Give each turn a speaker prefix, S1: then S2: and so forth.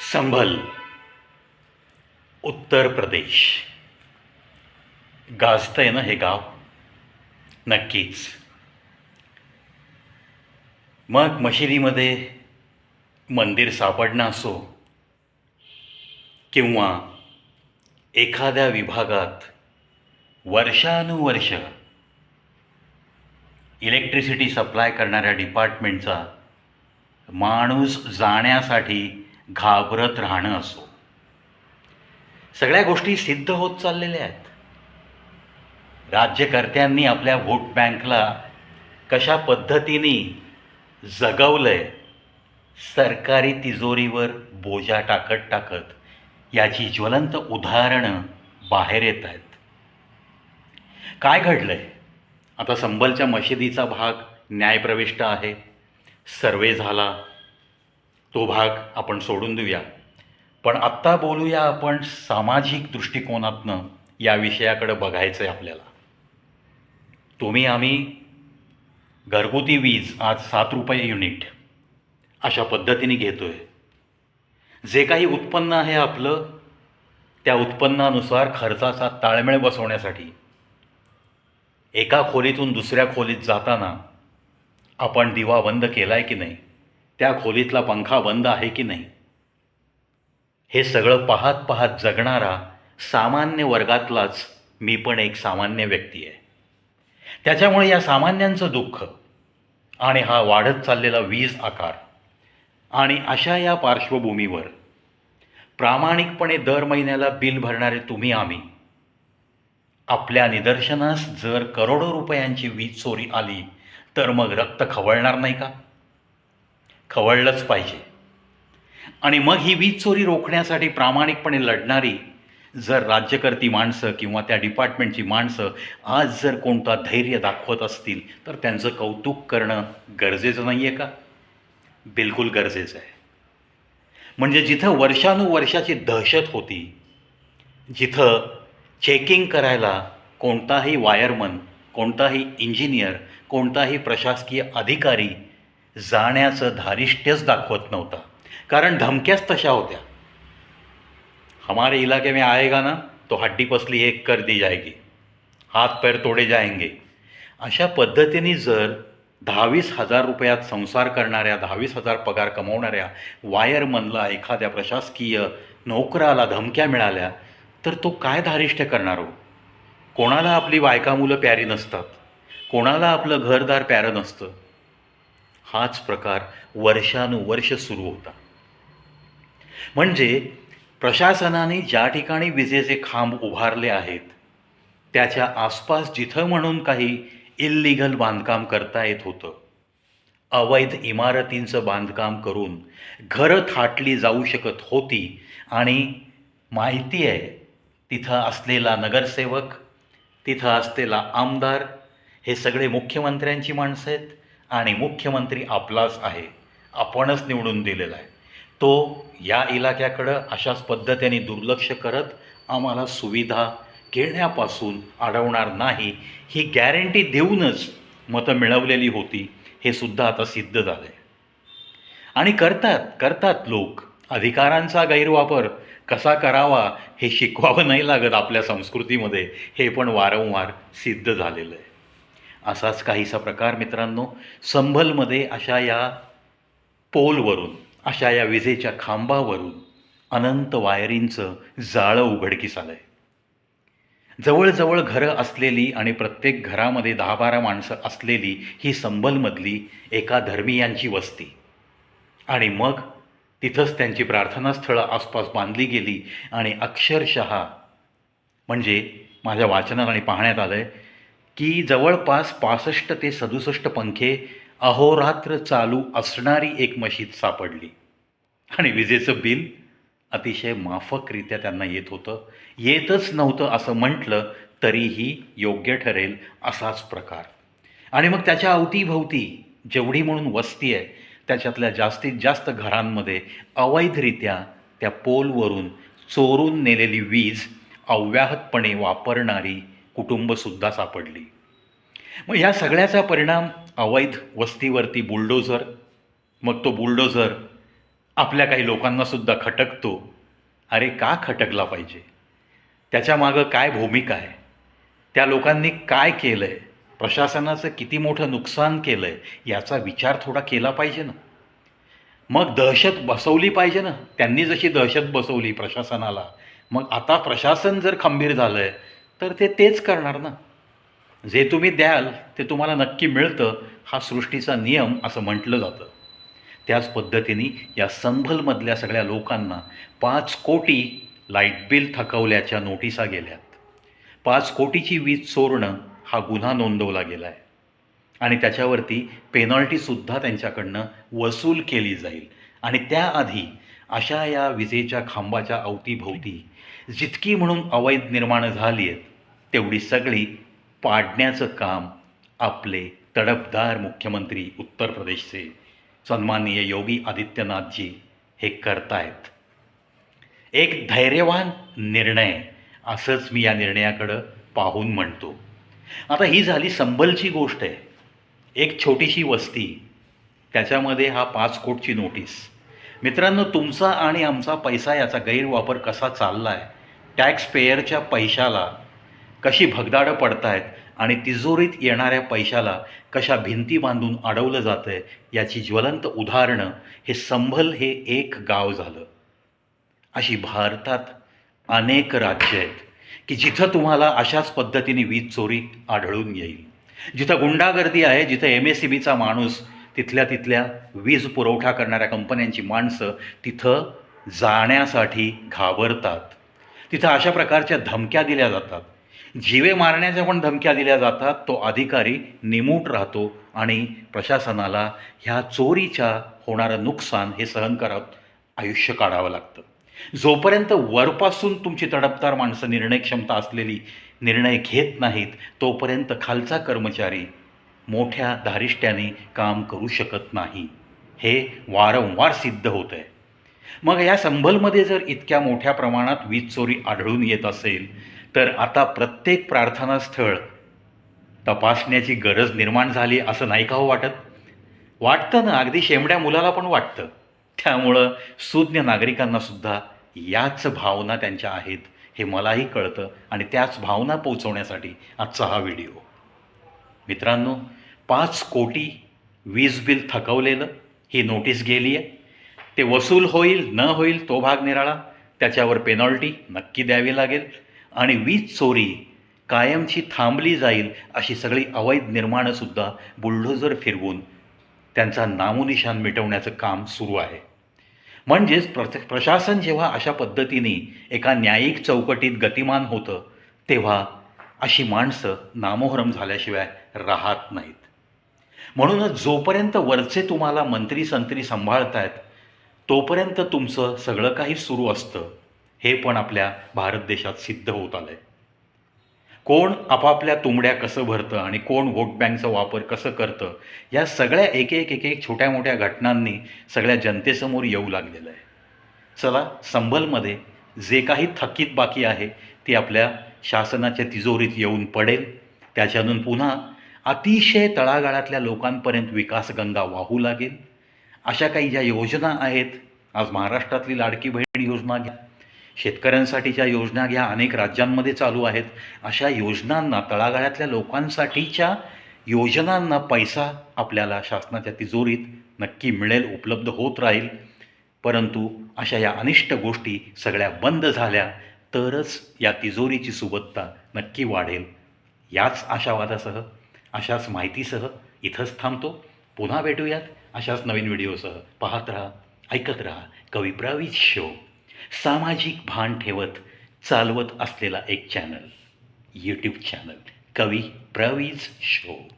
S1: संभल उत्तर प्रदेश. गाजतंय ना हे गाव? नक्कीच. मग मशिदीमध्ये मंदिर सापडणं असो किंवा एखाद्या विभागात वर्षानुवर्ष इलेक्ट्रिसिटी सप्लाय करणाऱ्या डिपार्टमेंटचा माणूस जाण्यासाठी घाबरत राहणं असो. सगळ्या गोष्टी सिद्ध होत चाललेल्या आहेत. राज्यकर्त्यांनी आपल्या व्होट बँकला कशा पद्धतीने जगवलंय सरकारी तिजोरीवर बोजा टाकत टाकत याची ज्वलंत उदाहरणं बाहेर येत आहेत. काय घडलंय? आता संबलच्या मशिदीचा भाग न्यायप्रविष्ट आहे. सर्वे झाला. तो भाग आपण सोडून देऊया. पण आत्ता बोलूया आपण सामाजिक दृष्टिकोनातनं या विषयाकडं बघायचं आहे आपल्याला. तुम्ही आम्ही घरगुती वीज आज सात रुपये युनिट अशा पद्धतीने घेतो आहे जे काही उत्पन्न आहे आपलं त्या उत्पन्नानुसार खर्चाचा ताळमेळ बसवण्यासाठी एका खोलीतून दुसऱ्या खोलीत जाताना आपण दिवा बंद केला आहे की नाही? त्या खोलीतला पंखा बंद आहे की नाही? हे सगळं पाहत पाहत जगणारा सामान्य वर्गातलाच मी पण एक सामान्य व्यक्ती आहे. त्याच्यामुळे या सामान्यांचं दुःख आणि हा वाढत चाललेला वीज आकार आणि अशा या पार्श्वभूमीवर प्रामाणिकपणे दर महिन्याला बिल भरणारे तुम्ही आम्ही आपल्या निदर्शनास जर करोडो रुपयांची वीज चोरी आली तर मग रक्त खवळणार नाही का? खवळलंच पाहिजे. आणि मग ही वीज चोरी रोखण्यासाठी प्रामाणिकपणे लढणारी जर राज्यकर्ती माणसं किंवा त्या डिपार्टमेंटची माणसं आज जर कोणता धैर्य दाखवत असतील तर त्यांचं कौतुक करणं गरजेचं नाही आहे का? बिलकुल गरजेचं आहे. म्हणजे जिथं वर्षानुवर्षाची दहशत होती जिथं चेकिंग करायला कोणताही वायरमन कोणताही इंजिनियर कोणताही प्रशासकीय अधिकारी जाण्याचं धारिष्ट्यच दाखवत नव्हता. कारण धमक्याच तशा होत्या. हमारे इलाके में आएगा ना तो हड्डी पसली एक कर दी जाएगी. हात पैर तोडे जायंगे अशा पद्धतीने जर दहावीस हजार रुपयात संसार करणाऱ्या दहावीस हजार पगार कमवणाऱ्या वायरमनला एखाद्या प्रशासकीय नोकराला धमक्या मिळाल्या तर तो काय धारिष्ट्य करणार हो? कोणाला आपली बायका मुलं प्यारी नसतात? कोणाला आपलं घरदार प्यारं नसतं? हाच प्रकार वर्षानुवर्ष सुरू होता. म्हणजे प्रशासनाने ज्या ठिकाणी विजेचे खांब उभारले आहेत त्याच्या आसपास जिथं म्हणून काही इल्लिगल बांधकाम करता येत होतं अवैध इमारतींचं बांधकाम करून घरं थाटली जाऊ शकत होती आणि माहिती आहे तिथं असलेला नगरसेवक तिथं असलेला आमदार हे सगळे मुख्यमंत्र्यांची माणसं आहेत. आणि मुख्यमंत्री आपलाच आहे आपणच निवडून दिलेला आहे. तो या इलाक्याकडं अशाच पद्धतीने दुर्लक्ष करत आम्हाला सुविधा घेण्यापासून अडवणार नाही ही गॅरंटी देऊनच मतं मिळवलेली होती हे सुद्धा आता सिद्ध झालं आहे आणि करतात करतात लोक. अधिकारांचा गैरवापर कसा करावा हे शिकवावं नाही लागत आपल्या संस्कृतीमध्ये हे पण वारंवार सिद्ध झालेलं आहे. असाच काहीसा प्रकार मित्रांनो संभलमध्ये अशा या पोलवरून अशा या विजेच्या खांबावरून अनंत वायरींचं जाळं उघडकीस आलं आहे जवळजवळ घरं असलेली आणि प्रत्येक घरामध्ये दहा बारा माणसं असलेली ही संभलमधली एका धर्मीयांची वस्ती. आणि मग तिथंच त्यांची प्रार्थनास्थळं आसपास बांधली गेली आणि अक्षरशः म्हणजे माझ्या वाचनात आणि पाहण्यात आलं आहे की जवळपास पासष्ट ते सदुसष्ट पंखे अहोरात्र चालू असणारी एक मशीद सापडली. आणि विजेचं बिल अतिशय माफकरित्या त्यांना येत होतं. येतच नव्हतं असं म्हटलं तरीही योग्य ठरेल असाच प्रकार. आणि मग त्याच्या अवतीभवती जेवढी म्हणून वस्ती आहे त्याच्यातल्या जास्तीत जास्त घरांमध्ये अवैधरित्या त्या पोलवरून चोरून नेलेली वीज अव्याहतपणे वापरणारी कुटुंबसुद्धा सापडली. मग ह्या सगळ्याचा परिणाम अवैध वस्तीवरती बुलडोझर मग तो बुलडोझर आपल्या काही लोकांनासुद्धा खटकतो. अरे का खटकला पाहिजे? त्याच्यामागं काय भूमिका आहे? त्या लोकांनी काय केलं आहे प्रशासनाचं किती मोठं नुकसान केलं आहे याचा विचार थोडा केला पाहिजे ना. मग दहशत बसवली पाहिजे ना. त्यांनी जशी दहशत बसवली प्रशासनाला मग आता प्रशासन जर खंबीर झालं आहे तर ते तेच करणार ना. जे तुम्ही द्याल ते तुम्हाला नक्की मिळतं हा सृष्टीचा नियम असं म्हटलं जातं. त्याच पद्धतीने या संभलमधल्या सगळ्या लोकांना पाच कोटी लाइट बिल थकवल्याच्या नोटिसा गेल्यात. पाच कोटीची वीज चोरणं हा गुन्हा नोंदवला गेला आहे आणि त्याच्यावरती पेनॉल्टीसुद्धा त्यांच्याकडनं वसूल केली जाईल. आणि त्याआधी अशा या विजेच्या खांबाच्या अवतीभोवती जितकी म्हणून अवैध निर्माणं झाली आहेत तेवढी सगळी पाडण्याचं काम आपले तडफदार मुख्यमंत्री उत्तर प्रदेशचे सन्माननीय योगी आदित्यनाथजी हे करतायत. एक धैर्यवान निर्णय असंच मी या निर्णयाकडं पाहून म्हणतो. आता ही झाली संबलची गोष्ट आहे. एक छोटीशी वस्ती त्याच्यामध्ये हा पाच कोटची नोटीस. मित्रांनो तुमचा आणि आमचा पैसा याचा गैरवापर कसा चालला आहे टॅक्स पेयरच्या पैशाला कशी भगदाडं पडतायत आणि तिजोरीत येणाऱ्या पैशाला कशा भिंती बांधून अडवलं जातं आहे याची ज्वलंत उदाहरणं हे संभल हे एक गाव झालं. अशी भारतात अनेक राज्य आहेत की जिथं तुम्हाला अशाच पद्धतीने वीज चोरी आढळून येईल. जिथं गुंडागर्दी आहे जिथं एम एस सी बीचा माणूस तिथल्या तिथल्या वीज पुरवठा करणाऱ्या कंपन्यांची माणसं तिथं जाण्यासाठी घाबरतात. तिथं अशा प्रकारच्या धमक्या दिल्या जातात. जीवे मारण्याच्या पण धमक्या दिल्या जातात तो अधिकारी निमूट राहतो आणि प्रशासनाला ह्या चोरीच्या होणारं नुकसान हे सहन करत आयुष्य काढावं लागतं. जोपर्यंत वरपासून तुमची तडपदार माणसं निर्णय क्षमता असलेली निर्णय घेत नाहीत तोपर्यंत खालचा कर्मचारी मोठ्या धारिष्ट्याने काम करू शकत नाही. हे वारंवार सिद्ध होत आहे मग या संभलमध्ये जर इतक्या मोठ्या प्रमाणात वीज चोरी आढळून येत असेल तर आता प्रत्येक प्रार्थनास्थळ तपासण्याची गरज निर्माण झाली असं नाही का हो वाटत? वाटतं ना अगदी शेमड्या मुलाला पण वाटतं. त्यामुळं सुज्ञ नागरिकांनासुद्धा याच भावना त्यांच्या आहेत हे मलाही कळतं आणि त्याच भावना पोचवण्यासाठी आजचा हा व्हिडिओ. मित्रांनो पाच कोटी वीज बिल थकवलेलं ही नोटीस गेली आहे ते वसूल होईल न होईल तो भाग निराळा. त्याच्यावर पेनॉल्टी नक्की द्यावी लागेल. आणि वीज चोरी कायमची थांबली जाईल अशी सगळी अवैध निर्माणंसुद्धा बुलडोझर फिरवून त्यांचा नामोनिशान मिटवण्याचं काम सुरू आहे. म्हणजेच प्र प्रशासन जेव्हा अशा पद्धतीने एका न्यायिक चौकटीत गतिमान होतं तेव्हा अशी माणसं नामोहरम झाल्याशिवाय राहत नाहीत. म्हणूनच जोपर्यंत वरचे तुम्हाला मंत्री संत्री सांभाळतायत तोपर्यंत तुमचं सगळं काही सुरू असतं. हे पण आपल्या भारत देशात सिद्ध होत आलं आहे कोण आपापल्या तुंबड्या कसं भरतं आणि कोण वोट बँकचा वापर कसं करतं या सगळ्या एक एक एक एक छोट्या मोठ्या घटनांनी सगळ्या जनतेसमोर येऊ लागलेलं आहे. चला संभलमध्ये जे काही थकीत बाकी आहे ती आपल्या शासनाच्या तिजोरीत येऊन पडेल. त्याच्यातून पुन्हा अतिशय तळागाळातल्या लोकांपर्यंत विकासगंगा वाहू लागेल. अशा काही ज्या योजना आहेत आज महाराष्ट्रातली लाडकी बहीण योजना घ्या. शेतकऱ्यांसाठीच्या योजना घ्या अनेक राज्यांमध्ये चालू आहेत. अशा योजनांना तळागाळातल्या लोकांसाठीच्या योजनांना पैसा आपल्याला शासनाच्या तिजोरीत नक्की मिळेल उपलब्ध होत राहील. परंतु अशा या अनिष्ट गोष्टी सगळ्या बंद झाल्या तरच या तिजोरीची सुबत्ता नक्की वाढेल. याच आशावादासह अशाच माहितीसह इथंच थांबतो. पुन्हा भेटूयात अशाच नवीन व्हिडिओसह. पाहत राहा ऐकत राहा कवी प्रवीज शो. सामाजिक भान ठेवत चालवत असलेला एक चॅनल यूट्यूब चॅनल कवी प्रवीज शो.